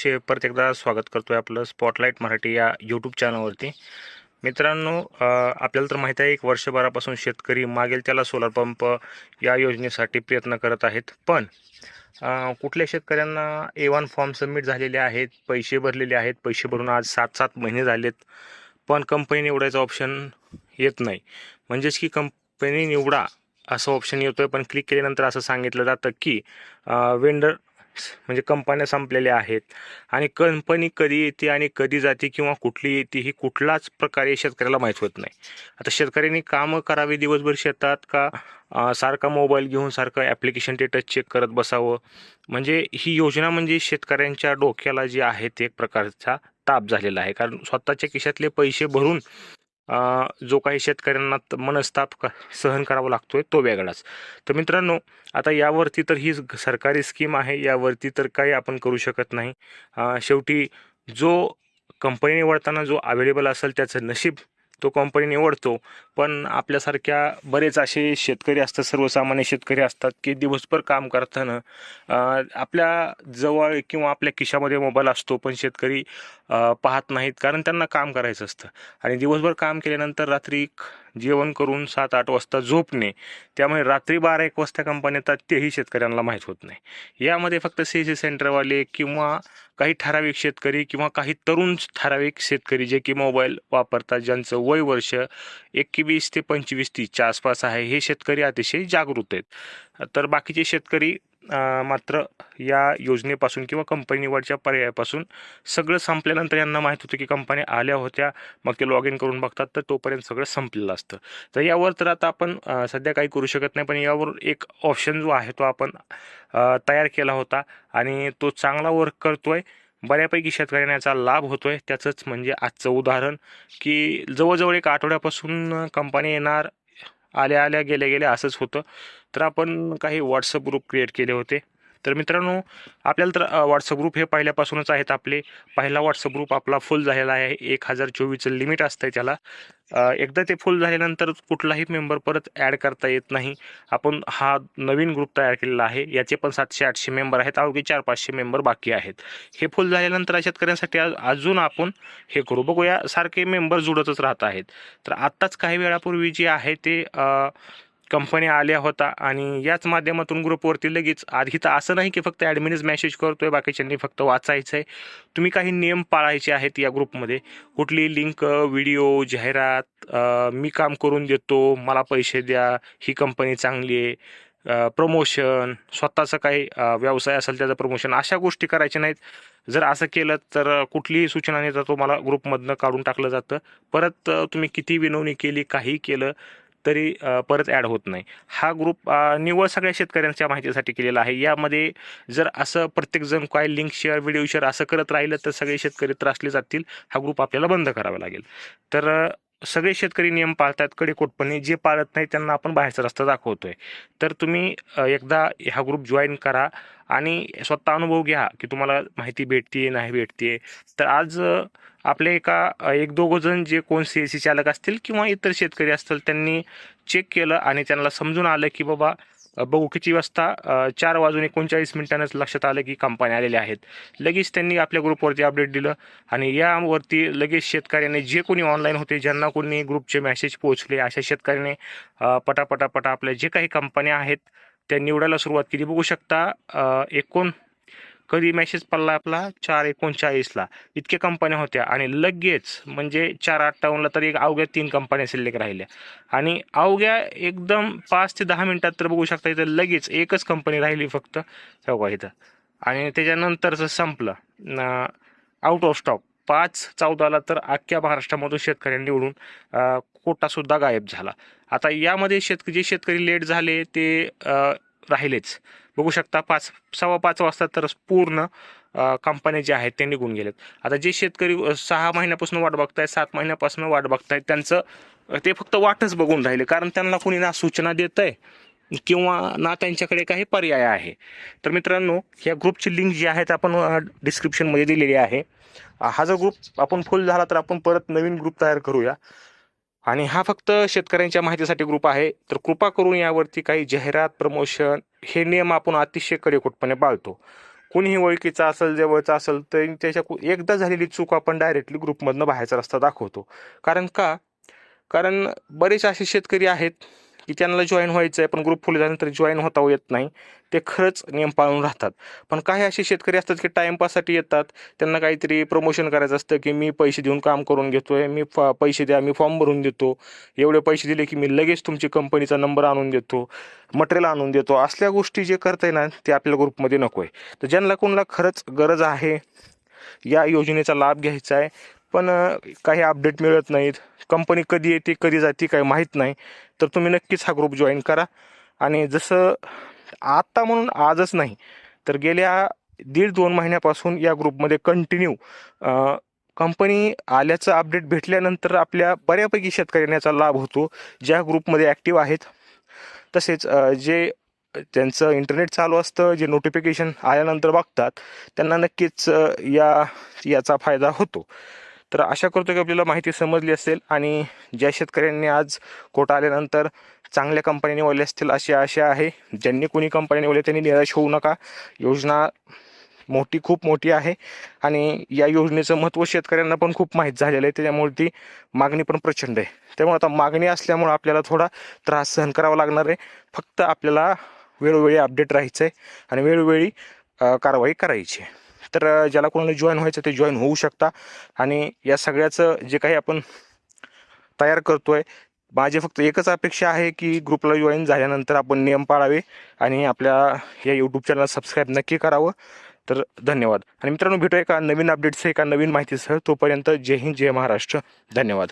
चे परत एकदा स्वागत आहे आपलं स्पॉटलाईट मराठी या यूट्यूब चॅनलवरती मित्रांनो आपल्याला तर माहीत आहे एक वर्षभरापासून शेतकरी मागेल त्याला सोलर पंप या योजनेसाठी प्रयत्न करत आहेत. पण कुठल्या शेतकऱ्यांना ए वन फॉर्म सबमिट झालेले आहेत पैसे भरलेले आहेत पैसे भरून आज सात सात महिने झालेत पण कंपनी निवडायचं ऑप्शन येत नाही. म्हणजेच की कंपनी निवडा असं ऑप्शन येतो आहे पण क्लिक केल्यानंतर असं सांगितलं जातं की वेंडर म्हणजे कंपन्या संपलेल्या आहेत. आणि कंपनी कधी येते आणि कधी जाते किंवा कुठली येते ही कुठलाच प्रकारे शेतकऱ्याला माहीत होत नाही. आता शेतकऱ्यांनी कामं करावी दिवसभर शेतात का सारखा मोबाईल घेऊन सारखं ॲप्लिकेशन स्टेटस चेक करत बसावं? म्हणजे ही योजना म्हणजे शेतकऱ्यांच्या डोक्याला जी आहे ते एक प्रकारचा ताप झालेला आहे. कारण स्वतःच्या खिशातले पैसे भरून जो काही शेतकऱ्यांना त- मनस्ताप क- सहन करावा लागतोय तो वेगळाच. तर मित्रांनो आता यावरती तर ही सरकारी स्कीम आहे यावरती तर काही आपण करू शकत नाही. शेवटी जो कंपनी निवडताना जो अवेलेबल असेल त्याचं नशीब तो कंपनी निवडतो. पण आपल्यासारख्या बरेच असे शेतकरी असतात सर्वसामान्य शेतकरी असतात की दिवसभर काम करताना आपल्या जवळ किंवा आपल्या खिशामध्ये मोबाईल असतो पण शेतकरी पाहत नाहीत. कारण त्यांना काम करायचं असतं. आणि दिवसभर काम केल्यानंतर रात्री जेवण करून सात आठ वाजता झोपणे. त्यामुळे रात्री बारा एक वाजता कंपन्या येतात तेही शेतकऱ्यांना माहीत होत नाही. यामध्ये फक्त सी सी सेंटरवाले किंवा काही ठराविक शेतकरी किंवा काही तरुण ठराविक शेतकरी जे की मोबाईल वापरतात ज्यांचं वय वर्ष एकवीस ते पंचवीस तीसच्या आसपास आहे हे शेतकरी अतिशय जागृत आहेत. तर बाकीचे शेतकरी मात्र या योजनेपासून किंवा कंपनी निवडच्या पर्यायापासून सगळं संपल्यानंतर यांना माहीत होतं की कंपन्या आल्या होत्या मग ते लॉग इन करून बघतात तर तोपर्यंत सगळं संपलेलं असतं. तर यावर तर आता आपण सध्या काही करू शकत नाही पण यावर एक ऑप्शन जो आहे तो आपण तयार केला होता आणि तो चांगला वर्क करतोय. बऱ्यापैकी शेतकऱ्यांना याचा लाभ होतोय. त्याचंच म्हणजे आजचं उदाहरण की जवळजवळ एक आठवड्यापासून कंपनी येणार आल्या आल्या गेल्या गेल्या असंच होतं. तर आपण काही व्हॉट्सअप ग्रुप क्रिएट केले होते. तर मित्रांनो आपल्याला तर व्हॉट्सअप ग्रुप हे पहिल्यापासूनच आहेत आपले. पहिला व्हॉट्सअप ग्रुप आपला फुल झालेला आहे. एक हजार चोवीसचं लिमिट असतं आहे त्याला एकदा ते फुल झाल्यानंतर कुठलाही मेंबर परत ॲड करता येत नाही. आपण हा नवीन ग्रुप तयार केलेला आहे. याचे पण सातशे आठशे मेंबर आहेत. अवघे चार पाचशे मेंबर बाकी आहेत. हे फुल झाल्यानंतर शेतकऱ्यांसाठी अजून आपण हे करू. बघूया सारखे मेंबर जुडतच राहत आहेत. तर आत्ताच काही वेळापूर्वी जे आहे ते कंपन्या कंपनी आल्या होता आणि याच माध्यमातून ग्रुपवरती लगेच आधी तर असं नाही की फक्त ॲडमिनच मेसेज आहे बाकीच्यांनी फक्त वाचायचं आहे तुम्ही काही नियम पाळायचे आहेत या ग्रुपमध्ये कुठली लिंक व्हिडिओ जाहिरात मी काम करून देतो मला पैसे द्या ही कंपनी चांगली आहे प्रमोशन स्वतःचं काही व्यवसाय असेल त्याचं प्रमोशन अशा गोष्टी करायच्या नाहीत. जर असं केलं तर कुठलीही सूचना नाही तर तुम्हाला ग्रुपमधनं काढून टाकलं जातं. परत तुम्ही किती विनवणी केली काही केलं तरी परत ॲड होत नाही. हा ग्रुप निव्वळ सगळ्या शेतकऱ्यांच्या माहितीसाठी केलेला आहे. यामध्ये जर असं प्रत्येकजण काय लिंक शेअर व्हिडिओ शेअर असं करत राहिलं तर सगळे शेतकरी त्रासले जातील. हा ग्रुप आपल्याला बंद करावा लागेल. तर सगळे शेतकरी नियम पाळतात कडेकोटपणे. जे पाळत नाही त्यांना आपण बाहेरचा रस्ता दाखवतोय. तर तुम्ही एकदा हा ग्रुप जॉईन करा आणि स्वतः अनुभव घ्या की तुम्हाला माहिती भेटते नाही भेटते तर आज आपले एका एक दोघं जण जे कोण सी एस सी चालक असतील किंवा इतर शेतकरी असतील त्यांनी चेक केलं आणि त्यांना समजून आलं की बाबा बघू किती वाजता चार वाजून एकोणचाळीस मिनिटांनाच लक्षात आलं की कंपन्या आलेल्या आहेत. लगेच त्यांनी आपल्या ग्रुपवरती अपडेट दिलं आणि यावरती लगेच शेतकऱ्याने जे कोणी ऑनलाईन होते ज्यांना कोणी ग्रुपचे मेसेज पोहोचले अशा शेतकऱ्याने पटापटापटा आपल्या जे काही कंपन्या आहेत त्या निवडायला सुरुवात केली. बघू शकता एकूण कधी मेसेज पडला आपला? चार एकोणचाळीसला. इतक्या कंपन्या होत्या. आणि लगेच म्हणजे चार अठ्ठावन्नला तर एक अवघ्या तीन कंपन्या शिल्लक राहिल्या. आणि अवघ्या एकदम पाच ते दहा मिनटात तर बघू शकता इथं लगेच एकच कंपनी राहिली फक्त. हो इथं? आणि त्याच्यानंतरचं संपलं. आउट ऑफ स्टॉक पाच चौदाला तर अख्ख्या महाराष्ट्रामधून शेतकऱ्यांनी निवडून कोटासुद्धा गायब झाला. आता यामध्ये शेतक जे शेतकरी लेट झाले ते राहिलेच. बघू शकता पाच सव्वा पाच वाजता तर पूर्ण कंपन्या ज्या आहेत ते निघून गेलेत. आता जे शेतकरी सहा महिन्यापासून वाट बघतायत सात महिन्यापासून वाट बघतायत त्यांचं ते फक्त वाटच बघून राहिले कारण त्यांना कोणी ना सूचना देत आहे किंवा ना त्यांच्याकडे काही पर्याय आहे. तर मित्रांनो ह्या ग्रुपची लिंक जी आहेत आपण डिस्क्रिप्शनमध्ये दिलेली आहे. हा जो ग्रुप आपण फुल झाला तर आपण परत नवीन ग्रुप तयार करूया. आणि हा फक्त शेतकऱ्यांच्या माहितीसाठी ग्रुप आहे. तर कृपा करून यावरती काही जाहिरात प्रमोशन हे नियम आपण अतिशय कडेकोटपणे पाळतो. कुणीही ओळखीचा असेल जवळचा असेल तर त्याच्या एकदा झालेली चूक आपण डायरेक्टली ग्रुपमधनं बाहेरचा रस्ता दाखवतो. कारण का? कारण बरेच असे शेतकरी आहेत की त्यांना जॉईन व्हायचं आहे पण ग्रुप फुल झाल्यानंतर जॉईन होता येत नाही. ते खरंच नियम पाळून राहतात. पण काही असे शेतकरी असतात की टाईमपाससाठी येतात. त्यांना काहीतरी प्रमोशन करायचं असतं की मी पैसे देऊन काम करून घेतो आहे मी फ पैसे द्या मी फॉर्म भरून देतो. एवढे पैसे दिले की मी लगेच तुमची कंपनीचा नंबर आणून देतो मटेरियल आणून देतो. असल्या गोष्टी जे करताय ना ते आपल्या ग्रुपमध्ये नको आहे तर ज्यांना कोणाला खरंच गरज आहे या योजनेचा लाभ घ्यायचा आहे पण काही अपडेट मिळत नाहीत. कंपनी कधी येते कधी जाते काही माहीत नाही. तर तुम्ही नक्कीच हा ग्रुप जॉईन करा. आणि जसं आत्ता म्हणून आजच नाही तर गेल्या दीड दोन महिन्यापासून या ग्रुपमध्ये कंटिन्यू कंपनी आल्याचं अपडेट भेटल्यानंतर आपल्या बऱ्यापैकी शेतकऱ्यांचा लाभ होतो. ज्या ग्रुपमध्ये ॲक्टिव्ह आहेत तसेच जे त्यांचं इंटरनेट चालू असतं जे नोटिफिकेशन आल्यानंतर बघतात त्यांना नक्कीच या याचा फायदा होतो. तर आशा करतो की आपल्याला माहिती समजली असेल आणि ज्या शेतकऱ्यांनी आज कोटा आल्यानंतर चांगल्या कंपन्यांनी निवडल्या असतील अशी आशा आहे. ज्यांनी कोणी कंपनीने निवडल्या त्यांनी निराश होऊ नका. योजना मोठी खूप मोठी आहे आणि या योजनेचं महत्त्व शेतकऱ्यांना पण खूप माहीत झालेलं आहे. त्याच्यामुळे ती मागणी पण प्रचंड आहे. त्यामुळे आता मागणी असल्यामुळं आपल्याला थोडा त्रास सहन करावा लागणार आहे. फक्त आपल्याला वेळोवेळी अपडेट राहायचं आहे आणि वेळोवेळी कारवाई करायची आहे. तर ज्याला कोणाला जॉईन व्हायचं ते जॉईन होऊ शकता. आणि या सगळ्याचं जे काही आपण तयार करतोय माझी फक्त एकच अपेक्षा आहे की ग्रुपला जॉईन झाल्यानंतर आपण नियम पाळावे आणि आपल्या या यूट्यूब चॅनलला सबस्क्राईब नक्की करावं. तर धन्यवाद. आणि मित्रांनो भेटू एका नवीन अपडेट्स एका नवीन माहितीसह. तोपर्यंत जय हिंद जय महाराष्ट्र. धन्यवाद.